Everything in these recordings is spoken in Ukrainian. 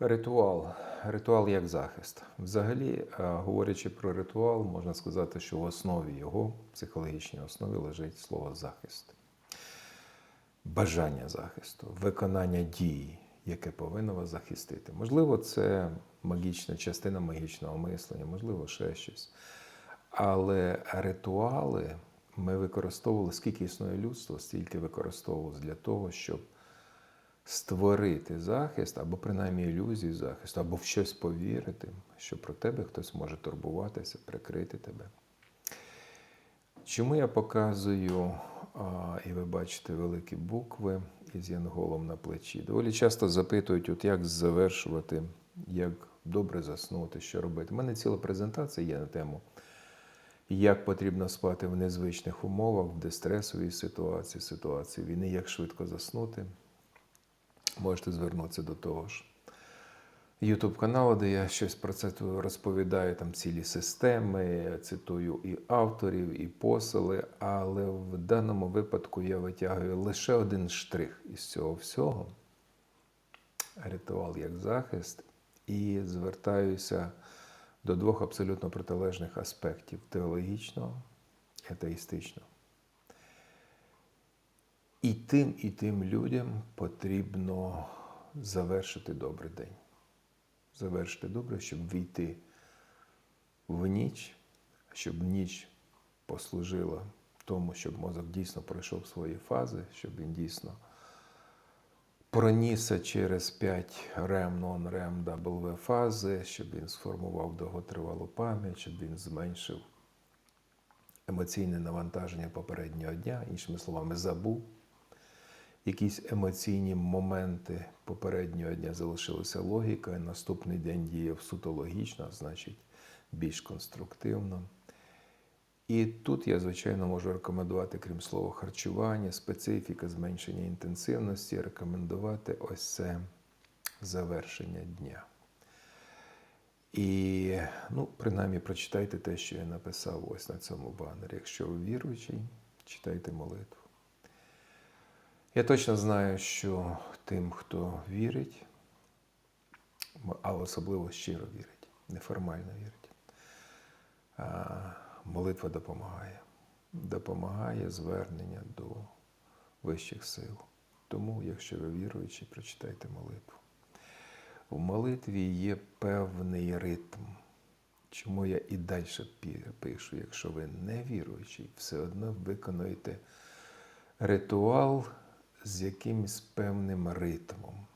Ритуал. Ритуал як захист. Взагалі, е, говорячи про ритуал, можна сказати, що в основі його, психологічній основі, лежить слово захист. Бажання захисту, виконання дії, яке повинно вас захистити. Можливо, це магічна частина магічного мислення, можливо, ще щось. Але ритуали ми використовували, скільки існує людство, стільки використовувалось для того, щоб створити захист, або принаймні ілюзію захисту, або в щось повірити, що про тебе хтось може турбуватися, прикрити тебе. Чому я показую, і ви бачите великі букви із янголом на плечі? Доволі часто запитують, от як завершувати, як добре заснути, що робити. У мене ціла презентація є на тему, як потрібно спати в незвичних умовах, в дистресовій ситуації, ситуації війни, як швидко заснути. Можете звернутися до того ж. Ютуб каналу, де я щось про це розповідаю, там цілі системи, цитую і авторів, і посили, але в даному випадку я витягую лише один штрих із цього всього ритуал як захист, і звертаюся до двох абсолютно протилежних аспектів теологічного і атеїстичного. І тим, і тим людям потрібно завершити добрий день. Завершити добре, щоб війти в ніч, щоб ніч послужила тому, щоб мозок дійсно пройшов свої фази, щоб він дійсно пронісся через 5 REM, non-REM, W фази, щоб він сформував довготривалу пам'ять, щоб він зменшив емоційне навантаження попереднього дня, іншими словами, забув якісь емоційні моменти попереднього дня залишилася логіка, і наступний день діяв суто логічно, значить більш конструктивно. І тут я, звичайно, можу рекомендувати, крім слова харчування, специфіка, зменшення інтенсивності, рекомендувати ось це завершення дня. І, ну, принаймні, прочитайте те, що я написав ось на цьому банері. Якщо ви віруючий, читайте молитву. Я точно знаю, що тим, хто вірить, а особливо щиро вірить, неформально вірить, молитва допомагає. Допомагає звернення до вищих сил. Тому, якщо ви віруючі, прочитайте молитву. У молитві є певний ритм. Чому я і далі пишу, якщо ви не віруючий, все одно виконуєте ритуал з якимось певним ритмом.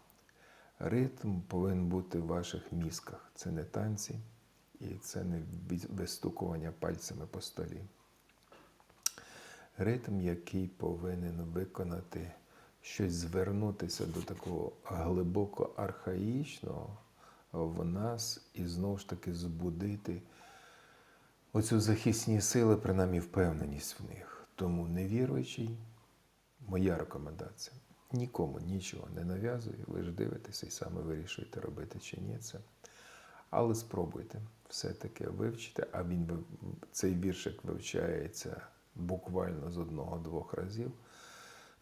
Ритм повинен бути в ваших мізках. Це не танці і це не вистукування пальцями по столі. Ритм, який повинен виконати щось звернутися до такого глибоко архаїчного в нас і знову ж таки збудити оцю захисні сили, принаймні впевненість в них. Тому невіруючий. Моя рекомендація. Нікому нічого не нав'язую, ви ж дивитеся і саме вирішуєте, робити чи ні це. Але спробуйте все-таки вивчити, а він цей віршик вивчається буквально з одного-двох разів.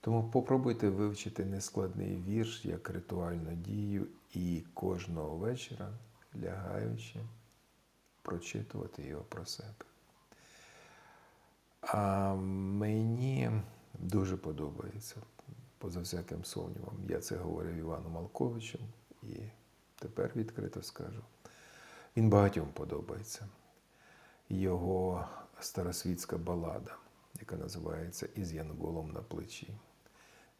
Тому попробуйте вивчити нескладний вірш як ритуальну дію і кожного вечора, лягаючи, прочитувати його про себе. А мені дуже подобається, поза всяким сумнівом. Я це говорив Івану Малковичу і тепер відкрито скажу. Він багатьом подобається. Його старосвітська балада, яка називається Із Янголом на плечі.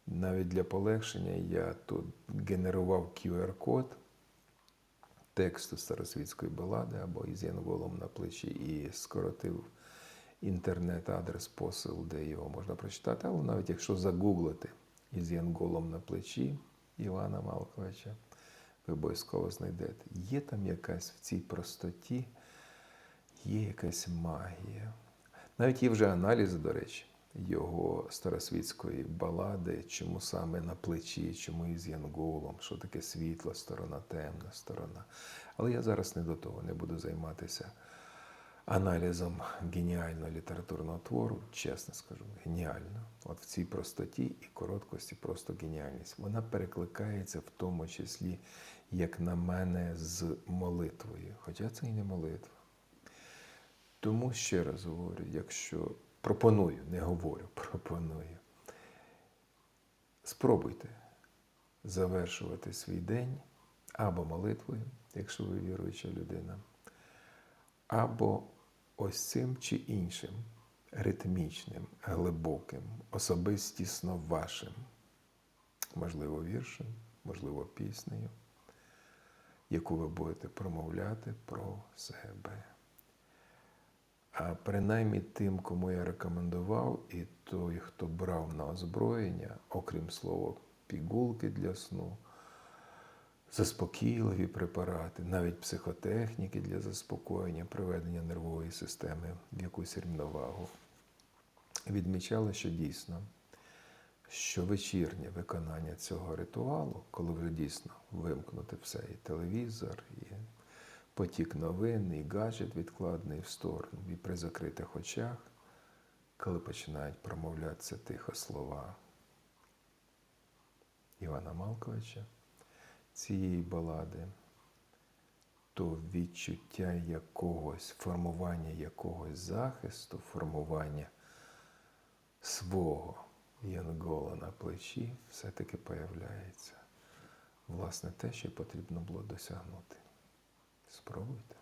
Навіть для полегшення я тут генерував QR-код тексту старосвітської балади або із Янголом на плечі і скоротив інтернет-адрес посил, де його можна прочитати. Але навіть якщо загуглити із Янголом на плечі Івана Малковича, ви обов'язково знайдете. Є там якась в цій простоті, є якась магія. Навіть є вже аналізи, до речі, його старосвітської балади, чому саме на плечі, чому із Янголом, що таке світла сторона, темна сторона. Але я зараз не до того не буду займатися аналізом геніального літературного твору, чесно скажу, геніально. От в цій простоті і короткості просто геніальність. Вона перекликається в тому числі як на мене, з молитвою. Хоча це і не молитва. Тому ще раз говорю, якщо пропоную, не говорю, пропоную. Спробуйте завершувати свій день або молитвою, якщо ви віруюча людина, або ось цим чи іншим ритмічним, глибоким, особистісно вашим, можливо, віршем, можливо, піснею, яку ви будете промовляти про себе. А принаймні тим, кому я рекомендував, і той, хто брав на озброєння, окрім слова, пігулки для сну, заспокійливі препарати, навіть психотехніки для заспокоєння, приведення нервової системи в якусь рівновагу. Відмічали, що дійсно, що вечірнє виконання цього ритуалу, коли вже дійсно вимкнути все, і телевізор, і потік новин, і гаджет відкладений в сторону, і при закритих очах, коли починають промовлятися тихо слова Івана Малковича, цієї балади, то відчуття якогось, формування якогось захисту, формування свого янгола на плечі все-таки появляється. Власне, те, що потрібно було досягнути. Спробуйте.